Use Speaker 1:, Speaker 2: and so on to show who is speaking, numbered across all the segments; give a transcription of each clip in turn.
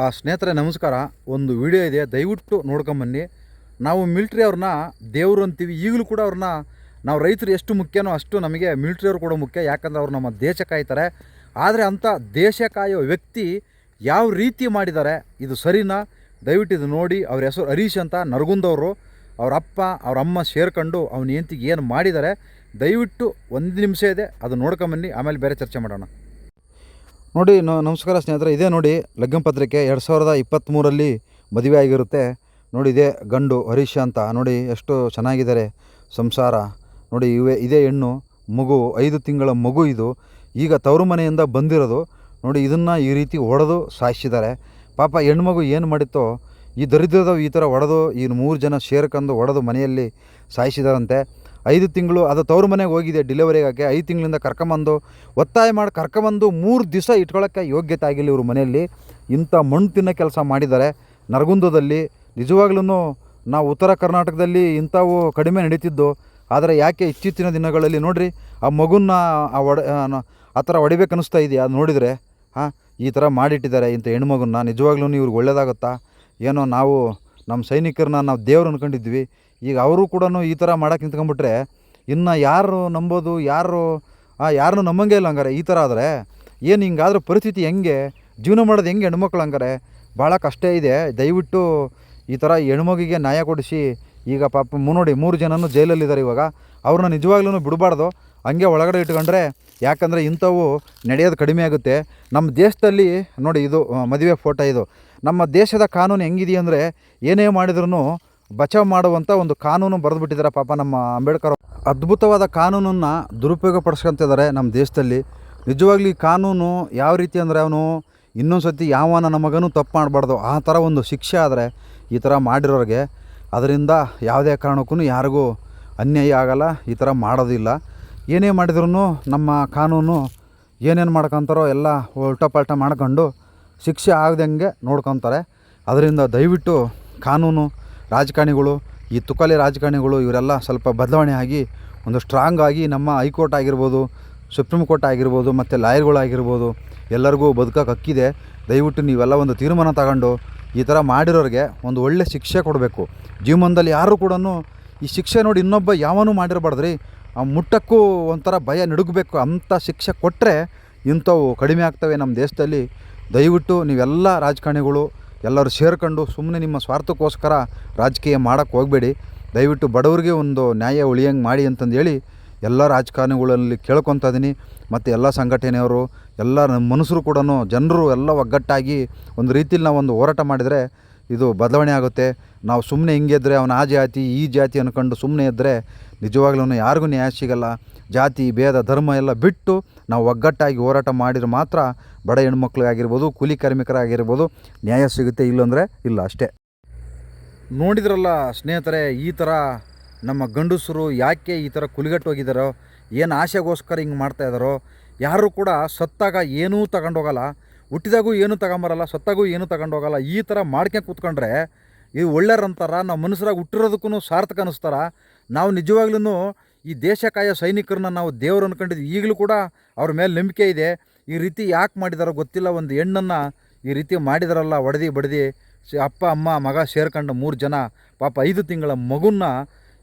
Speaker 1: ಆ ಸ್ನೇಹಿತರೆ, ನಮಸ್ಕಾರ. ಒಂದು ವಿಡಿಯೋ ಇದೆ, ದಯವಿಟ್ಟು ನೋಡ್ಕೊಂಬನ್ನಿ. ನಾವು ಮಿಲ್ಟ್ರಿ ಅವ್ರನ್ನ ದೇವರು ಅಂತೀವಿ. ಈಗಲೂ ಕೂಡ ಅವ್ರನ್ನ ನಾವು ರೈತರು ಎಷ್ಟು ಮುಖ್ಯನೋ ಅಷ್ಟು ನಮಗೆ ಮಿಲ್ಟ್ರಿಯವ್ರು ಕೂಡ ಮುಖ್ಯ. ಯಾಕಂದ್ರೆ ಅವ್ರು ನಮ್ಮ ದೇಶ ಕಾಯ್ತಾರೆ ಆದರೆ ಅಂಥ ದೇಶ ಕಾಯೋ ವ್ಯಕ್ತಿ ಯಾವ ರೀತಿ ಮಾಡಿದ್ದಾರೆ, ಇದು ಸರಿನಾ? ದಯವಿಟ್ಟು ಇದು ನೋಡಿ. ಅವ್ರ ಹೆಸರು ಹರೀಶ್ ಅಂತ ನರಗುಂದವರು ಅವ್ರ. ಅಪ್ಪ, ಅವ್ರ ಅಮ್ಮ ಸೇರ್ಕೊಂಡು ಅವನ ಹೆಂತಿಗೆ ಏನು ಮಾಡಿದ್ದಾರೆ, ದಯವಿಟ್ಟು ಒಂದು ನಿಮಿಷ ಇದೆ, ಅದು ನೋಡ್ಕೊಂಬನ್ನಿ. ಆಮೇಲೆ ಬೇರೆ ಚರ್ಚೆ ಮಾಡೋಣ. ನೋಡಿ ನಮಸ್ಕಾರ ಸ್ನೇಹಿತರೆ, ಇದೇ ನೋಡಿ ಲಗ್ನ ಪತ್ರಿಕೆ ಎರಡು ಸಾವಿರದ ಇಪ್ಪತ್ತ್ಮೂರಲ್ಲಿ ಮದುವೆ ಆಗಿರುತ್ತೆ. ನೋಡಿ, ಇದೇ ಗಂಡು ಹರೀಶ್ ಅಂತ. ನೋಡಿ, ಎಷ್ಟು ಚೆನ್ನಾಗಿದ್ದಾರೆ ಸಂಸಾರ. ನೋಡಿ, ಇವೇ, ಇದೇ ಹೆಣ್ಣು, ಮಗು, ಐದು ತಿಂಗಳ ಮಗು ಇದು. ಈಗ ತವರು ಮನೆಯಿಂದ ಬಂದಿರೋದು. ನೋಡಿ, ಇದನ್ನು ಈ ರೀತಿ ಹೊಡೆದು ಸಾಯಿಸಿದ್ದಾರೆ. ಪಾಪ ಹೆಣ್ಮಗು ಏನು ಮಾಡಿತ್ತೋ, ಈ ದರಿದ್ರದ ಈ ಥರ ಹೊಡೆದು ಈ ಮೂರು ಜನ ಸೇರ್ಕೊಂಡು ಒಡೆದು ಮನೆಯಲ್ಲಿ ಸಾಯಿಸಿದಾರಂತೆ. ಐದು ತಿಂಗಳು ಅದು ತವ್ರ ಮನೆಗೆ ಹೋಗಿದೆ ಡಿಲಿವರಿಗಾಕೆ ಐದು ತಿಂಗಳಿಂದ ಕರ್ಕೊಂಬಂದು, ಒತ್ತಾಯ ಮಾಡಿ ಕರ್ಕೊಂಬಂದು ಮೂರು ದಿವಸ ಇಟ್ಕೊಳ್ಳೋಕ್ಕೆ ಯೋಗ್ಯತೆ ಆಗಿಲ್ಲ ಇವ್ರ ಮನೆಯಲ್ಲಿ. ಇಂಥ ಮಣ್ಣು ತಿನ್ನೋ ಕೆಲಸ ಮಾಡಿದ್ದಾರೆ ನರಗುಂದದಲ್ಲಿ. ನಿಜವಾಗ್ಲೂ ನಾವು ಉತ್ತರ ಕರ್ನಾಟಕದಲ್ಲಿ ಇಂಥವು ಕಡಿಮೆ ನಡೀತಿದ್ದು. ಆದರೆ ಯಾಕೆ ಇತ್ತೀಚಿನ ದಿನಗಳಲ್ಲಿ ನೋಡಿರಿ, ಆ ಮಗುನ ಆ ಒಡ ಆ ಥರ ಹೊಡಿಬೇಕನ್ನಿಸ್ತಾ ಇದೆಯಾ? ಅದು ನೋಡಿದರೆ, ಹಾಂ, ಈ ಥರ ಮಾಡಿಟ್ಟಿದ್ದಾರೆ ಇಂಥ ಹೆಣ್ಮಗನ್ನ. ನಿಜವಾಗ್ಲೂ ಇವ್ರಿಗೆ ಒಳ್ಳೆಯದಾಗುತ್ತಾ ಏನೋ ನಾವು ನಮ್ಮ ಸೈನಿಕರನ್ನ ನಾವು ದೇವ್ರು ಅನ್ಕೊಂಡಿದ್ವಿ. ಈಗ ಅವರು ಕೂಡ ಈ ಥರ ಮಾಡೋಕೆ ನಿಂತ್ಕೊಂಡ್ಬಿಟ್ರೆ ಇನ್ನು ಯಾರು ನಂಬೋದು, ಯಾರು ಯಾರನ್ನೂ ನಂಬಂಗೆ ಇಲ್ಲ ಹಂಗಾರೆ. ಈ ಥರ ಆದರೆ ಏನು ಹಿಂಗಾದ್ರೂ ಪರಿಸ್ಥಿತಿ ಹೆಂಗೆ, ಜೀವನ ಮಾಡೋದು ಹೆಂಗೆ ಹೆಣ್ಮಕ್ಳು ಹಂಗಾರೆ? ಭಾಳ ಕಷ್ಟ ಇದೆ. ದಯವಿಟ್ಟು ಈ ಥರ ಹೆಣ್ಮಗಿಗೆ ನ್ಯಾಯ ಕೊಡಿಸಿ. ಈಗ ಪಾಪ ನೋಡಿ, ಮೂರು ಜನನೂ ಜೈಲಲ್ಲಿದ್ದಾರೆ ಇವಾಗ. ಅವ್ರನ್ನ ನಿಜವಾಗ್ಲೂ ಬಿಡಬಾರ್ದು. ಹಂಗೆ ಒಳಗಡೆ ಇಟ್ಕೊಂಡ್ರೆ ಯಾಕಂದರೆ ಇಂಥವು ನಡೆಯೋದು ಕಡಿಮೆ ಆಗುತ್ತೆ. ನಮ್ಮ ದೇಶದಲ್ಲಿ, ನೋಡಿ, ಇದು ಮದುವೆ ಫೋಟೋ ಇದು. ನಮ್ಮ ದೇಶದ ಕಾನೂನು ಹೆಂಗಿದೆಯಂದರೆ ಏನೇ ಮಾಡಿದ್ರೂ ಬಚಾವ್ ಮಾಡುವಂಥ ಒಂದು ಕಾನೂನು ಬರೆದುಬಿಟ್ಟಿದ್ದಾರೆ ಪಾಪ ನಮ್ಮ ಅಂಬೇಡ್ಕರ್ ಅದ್ಭುತವಾದ ಕಾನೂನನ್ನು ದುರುಪಯೋಗ ಪಡಿಸ್ಕೊಂತಿದ್ದಾರೆ ನಮ್ಮ ದೇಶದಲ್ಲಿ. ನಿಜವಾಗ್ಲೂ ಕಾನೂನು ಯಾವ ರೀತಿ ಅಂದರೆ ಅವನು ಇನ್ನೊಂದು ಸತಿ ಯಾವನ ಮಗನೂ ತಪ್ಪು ಮಾಡಬಾರ್ದು. ಆ ಥರ ಒಂದು ಶಿಕ್ಷೆ ಆದರೆ ಈ ಥರ ಮಾಡಿರೋರಿಗೆ ಅದರಿಂದ ಯಾವುದೇ ಕಾರಣಕ್ಕೂ ಯಾರಿಗೂ ಅನ್ಯಾಯ ಆಗಲ್ಲ, ಈ ಥರ ಮಾಡೋದಿಲ್ಲ. ಏನೇ ಮಾಡಿದ್ರೂ ನಮ್ಮ ಕಾನೂನು ಏನೇನು ಮಾಡ್ಕೊಂತಾರೋ ಎಲ್ಲ ಉಲ್ಟ ಪಲ್ಟಾ ಮಾಡ್ಕೊಂಡು ಶಿಕ್ಷೆ ಆಗದಂಗೆ ನೋಡ್ಕೊತಾರೆ. ಅದರಿಂದ ದಯವಿಟ್ಟು ಕಾನೂನು ರಾಜಕಾರಣಿಗಳು, ಈ ತುಕಾಲಿ ರಾಜಕಾರಣಿಗಳು ಇವರೆಲ್ಲ ಸ್ವಲ್ಪ ಬದಲಾವಣೆ ಆಗಿ, ಒಂದು ಸ್ಟ್ರಾಂಗ್ ಆಗಿ ನಮ್ಮ ಹೈಕೋರ್ಟ್ ಆಗಿರ್ಬೋದು, ಸುಪ್ರೀಂ ಕೋರ್ಟ್ ಆಗಿರ್ಬೋದು, ಮತ್ತು ಲಾಯರ್ಗಳಾಗಿರ್ಬೋದು ಎಲ್ಲರಿಗೂ ಬದುಕಕ್ಕೆ ಹಕ್ಕಿದೆ. ದಯವಿಟ್ಟು ನೀವೆಲ್ಲ ಒಂದು ತೀರ್ಮಾನ ತಗೊಂಡು ಈ ಥರ ಮಾಡಿರೋರಿಗೆ ಒಂದು ಒಳ್ಳೆ ಶಿಕ್ಷೆ ಕೊಡಬೇಕು. ಜೀವನದಲ್ಲಿ ಯಾರು ಕೂಡ ಈ ಶಿಕ್ಷೆ ನೋಡಿ ಇನ್ನೊಬ್ಬ ಯಾವನೂ ಮಾಡಿರಬಾರ್ದ್ರಿ. ಆ ಮುಟ್ಟಕ್ಕೂ ಒಂಥರ ಭಯ ನಡುಗಬೇಕು ಅಂಥ ಶಿಕ್ಷೆ ಕೊಟ್ಟರೆ ಇಂಥವು ಕಡಿಮೆ ಆಗ್ತವೆ ನಮ್ಮ ದೇಶದಲ್ಲಿ. ದಯವಿಟ್ಟು ನೀವೆಲ್ಲ ರಾಜಕಾರಣಿಗಳು ಎಲ್ಲರೂ ಸೇರ್ಕೊಂಡು ಸುಮ್ಮನೆ ನಿಮ್ಮ ಸ್ವಾರ್ಥಕ್ಕೋಸ್ಕರ ರಾಜಕೀಯ ಮಾಡೋಕ್ಕೆ ಹೋಗಬೇಡಿ. ದಯವಿಟ್ಟು ಬಡವರಿಗೆ ಒಂದು ನ್ಯಾಯ ಉಳಿಯಂಗೆ ಮಾಡಿ ಅಂತಂದೇಳಿ ಎಲ್ಲ ರಾಜಕಾರಣಿಗಳಲ್ಲಿ ಕೇಳ್ಕೊತಾ ಇದ್ದೀನಿ ಮತ್ತು ಎಲ್ಲ ಸಂಘಟನೆಯವರು, ಎಲ್ಲ ಮನುಷ್ಯರು ಕೂಡ ಜನರು ಎಲ್ಲ ಒಗ್ಗಟ್ಟಾಗಿ ಒಂದು ನಾವು ಒಂದು ಹೋರಾಟ ಮಾಡಿದರೆ ಇದು ಬದಲಾವಣೆ ಆಗುತ್ತೆ. ನಾವು ಸುಮ್ಮನೆ ಹಿಂಗಿದ್ರೆ ಅವನು ಆ ಜಾತಿ, ಈ ಜಾತಿ ಅಂದ್ಕೊಂಡು ಸುಮ್ಮನೆ ಇದ್ದರೆ ನಿಜವಾಗ್ಲೂ ಯಾರಿಗೂ ನ್ಯಾಯ ಸಿಗಲ್ಲ. ಜಾತಿ, ಭೇದ, ಧರ್ಮ ಎಲ್ಲ ಬಿಟ್ಟು ನಾವು ಒಗ್ಗಟ್ಟಾಗಿ ಹೋರಾಟ ಮಾಡಿದ್ರೆ ಮಾತ್ರ ಬಡ ಹೆಣ್ಮಕ್ಳಿಗಾಗಿರ್ಬೋದು, ಕೂಲಿ ಕಾರ್ಮಿಕರಾಗಿರ್ಬೋದು ನ್ಯಾಯ ಸಿಗುತ್ತೆ, ಇಲ್ಲಂದರೆ ಇಲ್ಲ ಅಷ್ಟೇ. ನೋಡಿದ್ರಲ್ಲ ಸ್ನೇಹಿತರೆ, ಈ ಥರ ನಮ್ಮ ಗಂಡಸರು ಯಾಕೆ ಈ ಥರ ಕುಲಿಗಟ್ಟು ಹೋಗಿದ್ದಾರೋ, ಏನು ಆಸೆಗೋಸ್ಕರ ಹಿಂಗೆ ಮಾಡ್ತಾಯಿದ್ದಾರೋ ಯಾರು ಕೂಡ ಸತ್ತಾಗ ಏನೂ ತಗೊಂಡೋಗಲ್ಲ ಹುಟ್ಟಿದಾಗೂ ಏನೂ ತಗೊಂಬರಲ್ಲ, ಸತ್ತಾಗೂ ಏನೂ ತಗೊಂಡೋಗಲ್ಲ, ಈ ಥರ ಮಾಡ್ಕೊಂಡು ಕೂತ್ಕೊಂಡ್ರೆ ಇದು ಒಳ್ಳೆಯರಂತಾರ ನಾವು ಮನುಷ್ಯರಾಗಿ ಹುಟ್ಟಿರೋದಕ್ಕೂ ಸಾರ್ಥಕ ಅನ್ನಿಸ್ತಾರ ನಾವು ನಿಜವಾಗ್ಲೂ ಈ ದೇಶ ಕಾಯೋ ಸೈನಿಕರನ್ನ ನಾವು ದೇವರು ಅಂದ್ಕೊಂಡಿದ್ವಿ ಈಗಲೂ ಕೂಡ ಅವ್ರ ಮೇಲೆ ನಂಬಿಕೆ ಇದೆ. ಈ ರೀತಿ ಯಾಕೆ ಮಾಡಿದಾರೋ ಗೊತ್ತಿಲ್ಲ, ಒಂದು ಹೆಣ್ಣನ್ನು ಈ ರೀತಿ ಮಾಡಿದಾರಲ್ಲ, ಒಡೆದು ಬಡದಿ ಅಪ್ಪ, ಅಮ್ಮ, ಮಗ ಸೇರ್ಕೊಂಡು ಮೂರು ಜನ, ಪಾಪ ಐದು ತಿಂಗಳ ಮಗುನ್ನ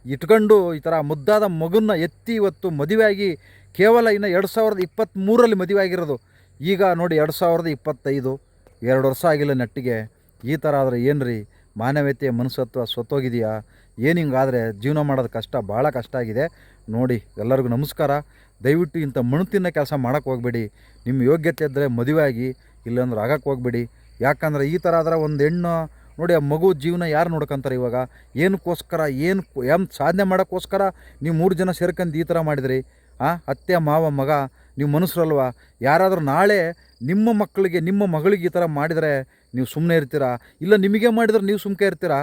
Speaker 1: ಇಟ್ಕೊಂಡು ಈ ಥರ ಮುದ್ದಾದ ಮಗುನ್ನ ಎತ್ತಿ ಇವತ್ತು ಮದುವೆಯಾಗಿ ಕೇವಲ ಇನ್ನು ಎರಡು ಸಾವಿರದ ಇಪ್ಪತ್ತ್ಮೂರರಲ್ಲಿ ಮದುವೆ ಆಗಿರೋದು ಈಗ ನೋಡಿ ಎರಡು ಸಾವಿರದ ಇಪ್ಪತ್ತೈದು, ಎರಡು ವರ್ಷ ಆಗಿಲ್ಲ ನೆಟ್ಟಿಗೆ. ಈ ಥರ ಆದರೆ ಏನು ರೀ ಮಾನವೀಯತೆಯ ಮನುಷ್ಯತ್ವ ಸತ್ತೋಗಿದೆಯಾ? ಏನು ಹಿಂಗಾದರೆ? ಜೀವನ ಮಾಡೋದು ಕಷ್ಟ ಭಾಳ ಕಷ್ಟ ಆಗಿದೆ. ನೋಡಿ, ಎಲ್ಲರಿಗೂ ನಮಸ್ಕಾರ. ದಯವಿಟ್ಟು ಇಂಥ ಮಣ್ಣು ತಿನ್ನೋ ಕೆಲಸ ಮಾಡೋಕ್ಕೆ ಹೋಗಬೇಡಿ. ನಿಮ್ಮ ಯೋಗ್ಯತೆ ಇದ್ದರೆ ಮದುವೆ ಆಗಿ, ಇಲ್ಲಾಂದ್ರೆ ಆಗಕ್ಕೆ ಹೋಗಬೇಡಿ. ಯಾಕಂದ್ರೆ ಈ ಥರ ಆದರೆ ಒಂದು ಹೆಣ್ಣು, ನೋಡಿ ಆ ಮಗು ಜೀವನ ಯಾರು ನೋಡ್ಕೊಂತಾರೆ ಇವಾಗ? ಏನಕ್ಕೋಸ್ಕರ, ಏನು ಏನು ಸಾಧನೆ ಮಾಡೋಕ್ಕೋಸ್ಕರ ನೀವು ಮೂರು ಜನ ಸೇರ್ಕೊಂಡು ಈ ಥರ ಮಾಡಿದ್ರಿ? ಆ, ಅತ್ತೆ, ಮಾವ, ಮಗ ನೀವು ಮನುಷ್ಯರಲ್ವಾ? ಯಾರಾದರೂ ನಾಳೆ ನಿಮ್ಮ ಮಕ್ಕಳಿಗೆ, ನಿಮ್ಮ ಮಗಳಿಗೆ ಈ ಥರ ಮಾಡಿದರೆ ನೀವು ಸುಮ್ಮನೆ ಇರ್ತೀರಾ? ಇಲ್ಲ ನಿಮಗೆ ಮಾಡಿದ್ರೆ ನೀವು ಸುಮ್ಮನೆ ಇರ್ತೀರಾ?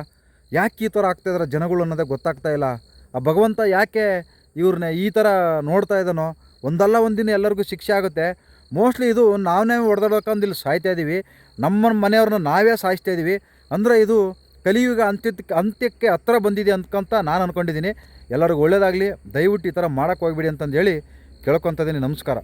Speaker 1: ಯಾಕೆ ಈ ಥರ ಆಗ್ತಾಯಿದ್ರೆ ಜನಗಳು ಅನ್ನೋದೇ ಗೊತ್ತಾಗ್ತಾ ಇಲ್ಲ. ಆ ಭಗವಂತ ಯಾಕೆ ಇವ್ರನ್ನ ಈ ಥರ ನೋಡ್ತಾ ಇದ್ದಾನೋ? ಒಂದಲ್ಲ ಒಂದಿನ ಎಲ್ಲರಿಗೂ ಶಿಕ್ಷೆ ಆಗುತ್ತೆ. ಮೋಸ್ಟ್ಲಿ ಇದು ನಾವೇ ಹೊಡೆದಾಡ್ಬೇಕಂದು ಇಲ್ಲಿ ಸಾಯ್ತಾ ಇದ್ದೀವಿ. ನಮ್ಮ ಮನೆಯವ್ರನ್ನ ನಾವೇ ಸಾಯಿಸ್ತಾ ಇದ್ದೀವಿ. ಅಂದರೆ ಇದು ಕಲಿಯುಗ ಅಂತ್ಯಕ್ಕೆ ಅಂತ್ಯಕ್ಕೆ ಹತ್ರ ಬಂದಿದೆ ಅಂತಕ್ಕಂತ ನಾನು ಅಂದ್ಕೊಂಡಿದ್ದೀನಿ ಎಲ್ಲರಿಗೂ ಒಳ್ಳೆಯದಾಗಲಿ ದಯವಿಟ್ಟು ಈ ಥರ ಮಾಡೋಕ್ಕೆ ಹೋಗ್ಬೇಡಿ ಅಂತಂದು ಹೇಳಿ ಕೇಳ್ಕೊತಿದ್ದೀನಿ ನಮಸ್ಕಾರ.